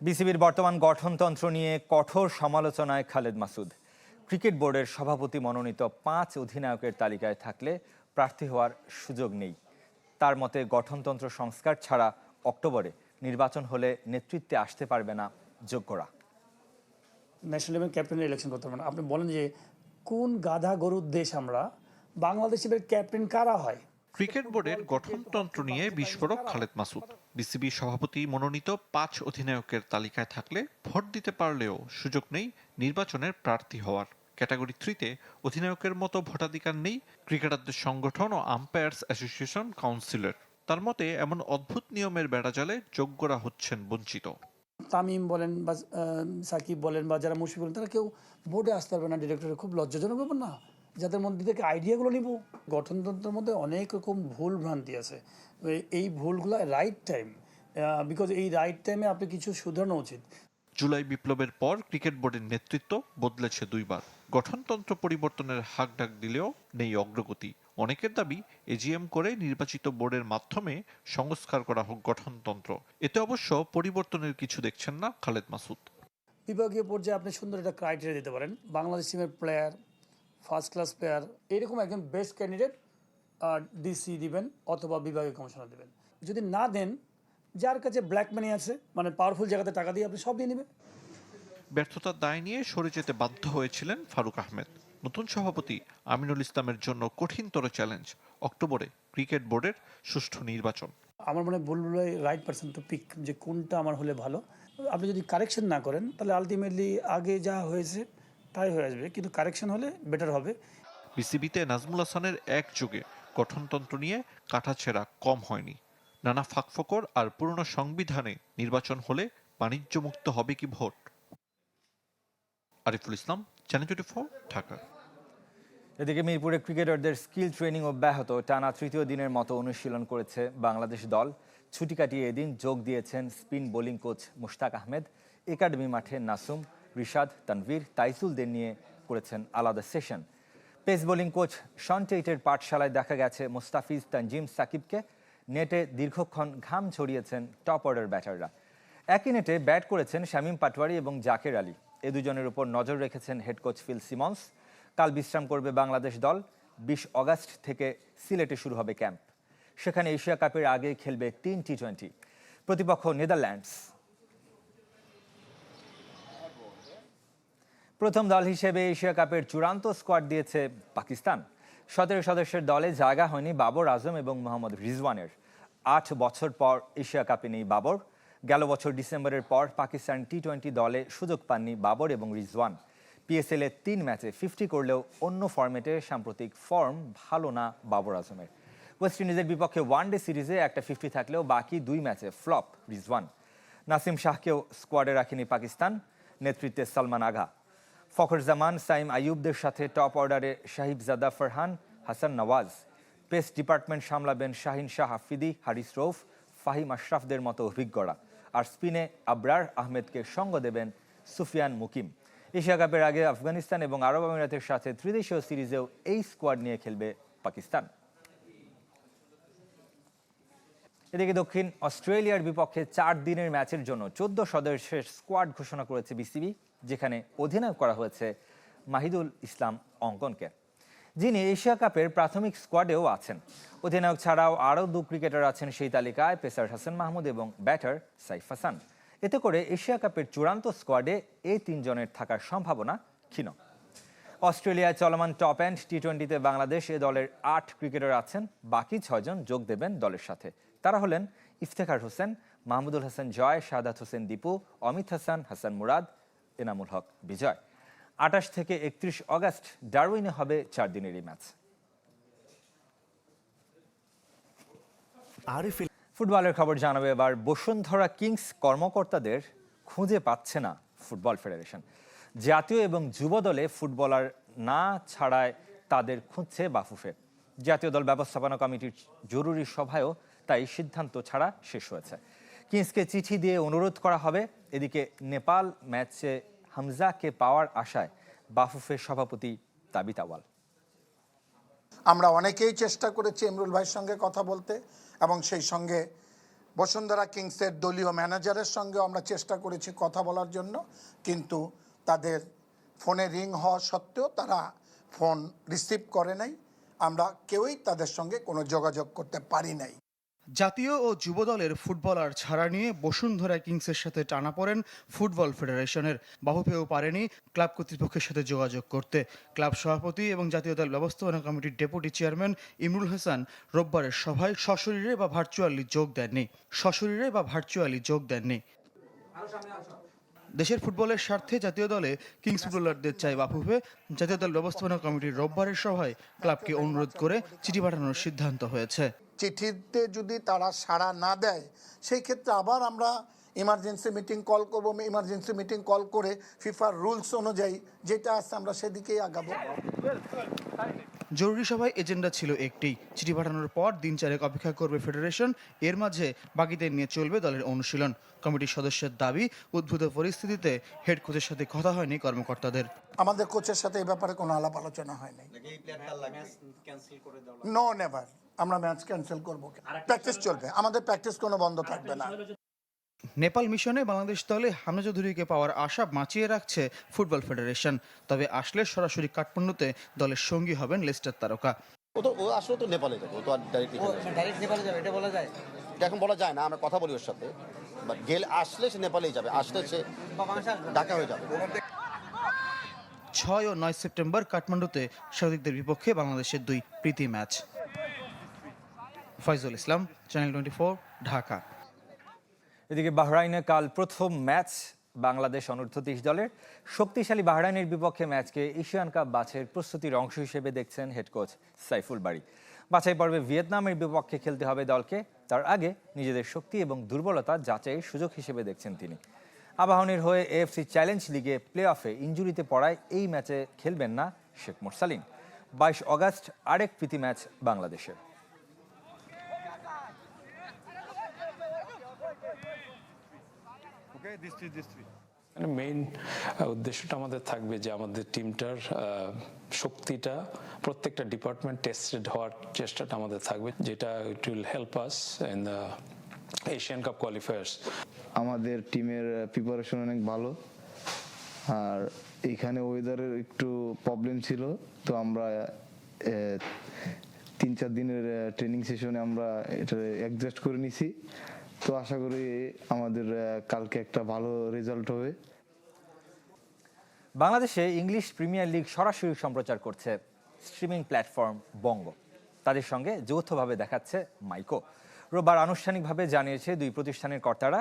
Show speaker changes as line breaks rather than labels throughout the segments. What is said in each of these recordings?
বিসিবির বর্তমান গঠনতন্ত্র নিয়ে কঠোর সমালোচনায় খালেদ মাসুদ। ক্রিকেট বোর্ডের সভাপতি মনোনীত পাঁচ অধিনায়কের তালিকায় থাকলে প্রার্থী হওয়ার সুযোগ নেই। তার মতে গঠনতন্ত্র সংস্কার ছাড়া অক্টোবরে নির্বাচন হলে নেতৃত্বে আসতে পারবে না যোগ্যরা।
ন্যাশনাল লেভেল ক্যাপ্টেনের ইলেকশন করতে পারবেন আপনি বলেন যে কোন গাধা গরুর দেশ আমরা? বাংলাদেশের ক্যাপ্টেন কারা হয়?
ক্রিকেট বোর্ডের গঠনতন্ত্র নিয়ে বিস্ফোরক খালেদ মাসুদ। বিসিবি সভাপতি মনোনীত পাঁচ অধিনায়কের তালিকায় থাকলে ভোট দিতে পারলেও সুযোগ নেই নির্বাচনের প্রার্থী হওয়ার। ক্যাটাগরি থ্রিতে অধিনায়কের মতো ভোটাধিকার নেই ক্রিকেটারদের সংগঠন ও আম্পায়ার্স অ্যাসোসিয়েশন কাউন্সিলের। তার মতে এমন অদ্ভুত নিয়মের বেড়াজালে যোগ্যরা হচ্ছেন বঞ্চিত।
তামিম বলেন বা সাকিব বলেন বা যারা মুশফিক বলেন তারা কেউ বোর্ডে আসতে পারবে না ডিরেক্টরের খুব লজ্জাজনক ব্যাপার না। যাদের মধ্যে থেকে আইডিয়াগুলো নিব গঠনতন্ত্রের মধ্যে অনেক রকম ভুল ভ্রান্তি আছে। এই- ভুলগুলো রাইট টাইম বিকজ এই রাইট টাইমে আপনি কিছু শুধরানো উচিত।
জুলাই বিপ্লবের পর ক্রিকেট বোর্ডের নেতৃত্ব বদলেছে দুইবার। গঠনতন্ত্র পরিবর্তনের হাক ডাক দিলেও নেই অগ্রগতি। অনেকের দাবি এজিএম করে নির্বাচিত বোর্ডের মাধ্যমে সংস্কার করা হোক গঠনতন্ত্র। এতে অবশ্য পরিবর্তনের কিছু দেখছেন না খালেদ মাসুদ।
বিভাগীয় পর্যায়ে আপনি সুন্দর একটা ক্রাইটেরিয়া দিতে পারেন। বাংলাদেশ টিমের প্লেয়ার ফার্স্ট ক্লাস প্লেয়ার এরকম একজন বেস্ট ক্যান্ডিডেট ডিসি দিবেন অথবা বিভাগীয় কমিশনার দিবেন। যদি না দেন যার কাছে ব্ল্যাক মানি আছে মানে পাওয়ারফুল জায়গাতে টাকা দিয়ে আপনি সব দিয়ে নেবেন।
ব্যর্থতার দায় নিয়ে সরে যেতে বাধ্য হয়েছিলেন ফারুক আহমেদ। নতুন সভাপতি আমিনুল ইসলামের জন্য কঠিনতর চ্যালেঞ্জ অক্টোবরে ক্রিকেট বোর্ডের সুষ্ঠু নির্বাচন।
আমার মনে হয় বুলবুলাই রাইট পার্সন টু পিক যে কোনটা আমার হলে ভালো। আপনি যদি কারেকশন না করেন তাহলে আলটিমেটলি আগে যা হয়েছে তাই হয়ে আসবে কিন্তু কারেকশন হলে বেটার হবে।
বিসিবিতে নাজমুল হাসানের এক যুগে গঠনতন্ত্র নিয়ে কাটাছেড়া কম হয়নি। নানা ফাঁকফোকর আর পুরনো সংবিধানে নির্বাচন হলে বাণিজ্যমুক্ত হবে কি vote? Ariful Islam Channel twenty four Dhaka.
এদিকে মিরপুরে ক্রিকেটারদের স্কিল ট্রেনিং অব্যাহত টানা তৃতীয় দিনের মতো অনুশীলন করেছে বাংলাদেশ দল। ছুটি কাটিয়ে এদিন যোগ দিয়েছেন spin bowling coach Mushtaq Ahmed academy মাঠে নাসুম। রিশাদ, তানভীর তাইসুলদের নিয়ে করেছেন আলাদা session. Pace bowling coach Shaun টেইটের পাঠশালায় দেখা গেছে মুস্তাফিজ তানজিম সাকিবকে। নেটে দীর্ঘক্ষণ ঘাম ছড়িয়েছেন টপ অর্ডার ব্যাটাররা। একই নেটে ব্যাট করেছেন শামীম পাটওয়ারি এবং জাকের আলী। এ দুজনের উপর নজর রেখেছেন হেড কোচ ফিল সিমন্স। কাল বিশ্রাম করবে বাংলাদেশ দল। বিশ অগাস্ট থেকে সিলেটে শুরু হবে ক্যাম্প। সেখানে এশিয়া কাপের আগে খেলবে তিন টি টোয়েন্টি। প্রতিপক্ষ নেদারল্যান্ডস। প্রথম দল হিসেবে এশিয়া কাপের চূড়ান্ত স্কোয়াড দিয়েছে পাকিস্তান। সতেরো সদস্যের দলে জায়গা হয়নি বাবর আজম এবং মোহাম্মদ রিজওয়ানের। আট বছর পর এশিয়া কাপে নেই বাবর। গেল বছর ডিসেম্বরের পর পাকিস্তান টি টোয়েন্টি দলে সুযোগ পাননি বাবর এবং রিজওয়ান। পিএসএল এর তিন ম্যাচে ফিফটি করলেও অন্য ফরম্যাটে সাম্প্রতিক ফর্ম ভালো না বাবর আজমের। ওয়েস্ট ইন্ডিজের বিপক্ষে ওয়ানডে সিরিজে একটা ফিফটি থাকলেও বাকি দুই ম্যাচে ফ্লপ রিজওয়ান। নাসিম শাহকেও স্কোয়াডে রাখেনি পাকিস্তান। নেতৃত্বে সালমান আগা ফখর জামান সাইম আয়ুবদের সাথে টপ অর্ডারে শাহিবজাদা ফরহান, হাসান নওয়াজ। প্রেস ডিপার্টমেন্ট সামলাবেন শাহিন শাহ হাফিদি, হারিস রৌফ, ফাহিম আশরাফদের মতো অভিজ্ঞরা। আর স্পিনে আব্রার আহমেদকে সঙ্গ দেবেন সুফিয়ান মুকিম। এশিয়া কাপের আগে আফগানিস্তান এবং আরব আমিরাতের সাথে ত্রিদেশীয় সিরিজেও এই স্কোয়াড নিয়ে খেলবে পাকিস্তান। এদিকে দক্ষিণ অস্ট্রেলিয়ার বিপক্ষে চার দিনের ম্যাচের জন্য চোদ্দ সদস্যের স্কোয়াড ঘোষণা করেছে বিসিবি, যেখানে অধিনায়ক করা হয়েছে মাহিদুল ইসলাম অঙ্কনকে। যিনি এশিয়া কাপের প্রাথমিক স্কোয়াডেও আছেন। অধিনায়ক ছাড়াও আরও দু ক্রিকেটার আছেন সেই তালিকায় পেসার হাসান মাহমুদ এবং ব্যাটার সাইফ হাসান। এতে করে এশিয়া কাপের চূড়ান্ত স্কোয়াডে এই তিনজনের থাকার সম্ভাবনা ক্ষীণ। অস্ট্রেলিয়ায় চলমান টপ অ্যান্ড টি টোয়েন্টিতে বাংলাদেশ এ দলের আট ক্রিকেটার আছেন, বাকি ছয়জন যোগ দেবেন দলের সাথে। তারা হলেন ইফতেখার হোসেন মাহমুদুল হাসান জয় সাদাত হোসেন দীপু অমিত হাসান হাসান মুরাদ এনামুল হক বিজয়। আটাশ থেকে একত্রিশ অগাস্ট ডারউইনে হবে চার দিনের এই ম্যাচ। ফুটবলের খবর জানাবে এবার। বসুন্ধরা কিংস কর্মকর্তাদের খুঁজে পাচ্ছে না ফুটবল ফেডারেশন। জাতীয় এবং যুব দলে ফুটবলার না ছাড়ায় তাদের খুঁজছে বাফুফে। জাতীয় দল ব্যবস্থাপনা কমিটির জরুরি সভায়ও তাই সিদ্ধান্ত ছাড়া শেষ হয়েছে। কিংসকে চিঠি দিয়ে অনুরোধ করা হবে। এদিকে নেপাল ম্যাচে হামজাকে পাওয়ার আশায় বাফুফের সভাপতি তাবিত আওয়াল
আমরা অনেকেই চেষ্টা করেছি ইমরুল ভাইয়ের সঙ্গে কথা বলতে এবং সেই সঙ্গে
বসুন্ধরা কিংসের দলীয় ম্যানেজারের সঙ্গে আমরা চেষ্টা করেছি কথা বলার জন্য। কিন্তু তাদের ফোনে রিং হওয়া সত্ত্বেও তারা ফোন রিসিভ করে নাই। আমরা কেউই তাদের সঙ্গে কোনো যোগাযোগ করতে পারি নাই।
জাতীয় ও যুব দলের ফুটবলার ছাড়া নিয়ে বসুন্ধরা কিংসের সাথে টানা পড়েন ফুটবল ফেডারেশনের। বাহু পেয়েও পারেনি ক্লাব কর্তৃপক্ষের সাথে যোগাযোগ করতে। ক্লাব সভাপতি এবং জাতীয় দল ব্যবস্থাপনা কমিটির ডেপুটি চেয়ারম্যান ইমরুল হাসান রোববারের সভায় সশরীরে বা ভার্চুয়ালি যোগ দেননি। সশরীরে বা ভার্চুয়ালি যোগ দেননি। দেশের ফুটবলের স্বার্থে জাতীয় দলে কিংস ফুটবলারদের চাই বাফুফে। জাতীয় দল ব্যবস্থাপনা কমিটির রোববারের সভায় ক্লাবকে অনুরোধ করে চিঠি পাঠানোর সিদ্ধান্ত হয়েছে।
চিঠিতে যদি তারা সাড়া না দেয়, সেই ক্ষেত্রে আবার আমরা ইমার্জেন্সি মিটিং কল করব। ইমার্জেন্সি মিটিং কল করে ফিফার রুলস অনুযায়ী যেটা আছে আমরা সেদিকেই আগাবো।
জরুরি সভায় এজেন্ডা ছিল একটি। চিঠি পাঠানোর পর দিন চারেক অপেক্ষা করবে ফেডারেশন। এর মাঝে বাকিদের নিয়ে চলবে দলের অনুশীলন। কমিটির সদস্যের দাবি উদ্ভূত পরিস্থিতিতে হেড কোচের সাথে কথা হয়নি কর্মকর্তাদের।
আমাদের কোচের সাথে এই ব্যাপারে কোনো আলাপ আলোচনা হয়নি। নো নেভার আমরা ম্যাচ ক্যান্সেল করব। প্র্যাকটিস চলবে। আমাদের প্র্যাকটিস কোনো বন্ধ থাকবে না।
নেপাল মিশনে বাংলাদেশ দলে হামজা চৌধুরীকে পাওয়ার আশা বাঁচিয়ে রাখছে ফুটবল ফেডারেশন। তবে আসলে সরাসরি কাঠমান্ডুতে দলের সঙ্গী হবেন লেস্টার তারকা।
ও তো ও আসলে তো নেপালে যাবে ও তো আর ডাইরেক্টলি
ডাইরেক্ট নেপালে যাবে এটা বলা যায়।
এটা এখন বলা যায় না আমরা কথা বলি ওর সাথে। বাট গেল আসলে সে নেপালেই যাবে আসলে সে ঢাকা হয়ে যাবে।
ছয় ও নয় সেপ্টেম্বর কাঠমান্ডুতে স্বাগতিকদের বিপক্ষে বাংলাদেশের দুই প্রীতি match. Foyzul Islam Channel twenty Dhaka.
এদিকে বাহরাইনে কাল প্রথম ম্যাচ বাংলাদেশ অনূর্ধ্ব তিরিশ দলের। শক্তিশালী বাহরাইনের বিপক্ষে ম্যাচকে এশিয়ান কাপ বাছের প্রস্তুতির অংশ হিসেবে দেখছেন হেড কোচ সাইফুল বাড়ি। বাছাই পর্বে ভিয়েতনামের বিপক্ষে খেলতে হবে দলকে। তার আগে নিজেদের শক্তি এবং দুর্বলতা যাচাইয়ের সুযোগ হিসেবে দেখছেন তিনি। আবাহনীর হয়ে এএফসি চ্যালেঞ্জ লিগে প্লে অফে ইঞ্জুরিতে পড়ায় এই ম্যাচে খেলবেন না শেখ মোরসালিন। বাইশ অগাস্ট আরেক প্রীতি ম্যাচ বাংলাদেশের।
মানে মেইন উদ্দেশ্যটা আমাদের থাকবে যে আমাদের টিমটার শক্তিটা প্রত্যেকটা ডিপার্টমেন্ট টেস্টেড হওয়ার চেষ্টাটা আমাদের থাকবে যেটা it will help us in the Asian Cup qualifiers
আমাদের টিমের প্রিপারেশন অনেক ভালো। আর এখানে ওয়েদারের একটু প্রবলেম ছিল তো আমরা তিন চার দিনের ট্রেনিং সেশনে আমরা এটা অ্যাডজাস্ট করে নিছি। তো আশা করি আমাদের কালকে একটা ভালো রেজাল্ট হবে।
বাংলাদেশে ইংলিশ প্রিমিয়ার লিগ সরাসরি সম্প্রচার করছে স্ট্রিমিং প্ল্যাটফর্ম বঙ্গ তাদের সঙ্গে যৌথভাবে দেখাচ্ছে মাইকো রোববার আনুষ্ঠানিকভাবে জানিয়েছে দুই প্রতিষ্ঠানের কর্তারা।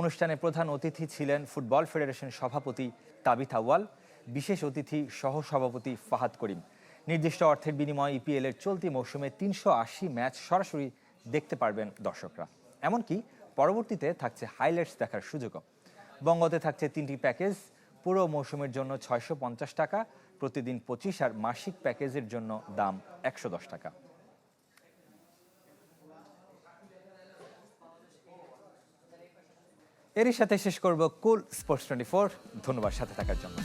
অনুষ্ঠানে প্রধান অতিথি ছিলেন ফুটবল ফেডারেশন সভাপতি তাবিথ আউয়াল, বিশেষ অতিথি সহ সভাপতি ফাহাদ করিম। নির্দিষ্ট অর্থের বিনিময়ে ইপিএল এর চলতি মৌসুমে তিনশো আশি ম্যাচ সরাসরি দেখতে পারবেন দর্শকরা। এমনকি পরবর্তীতে থাকছে হাইলাইটস দেখার সুযোগও। বঙ্গতে থাকছে তিনটি প্যাকেজ পুরো মৌসুমের জন্য ছয়শো পঞ্চাশ টাকা, প্রতিদিন পঁচিশ আর মাসিক প্যাকেজের জন্য দাম একশো দশ টাকা। এরই সাথে শেষ করব কুল স্পোর্টস টোয়েন্টি ফোর ধন্যবাদ সাথে থাকার জন্য।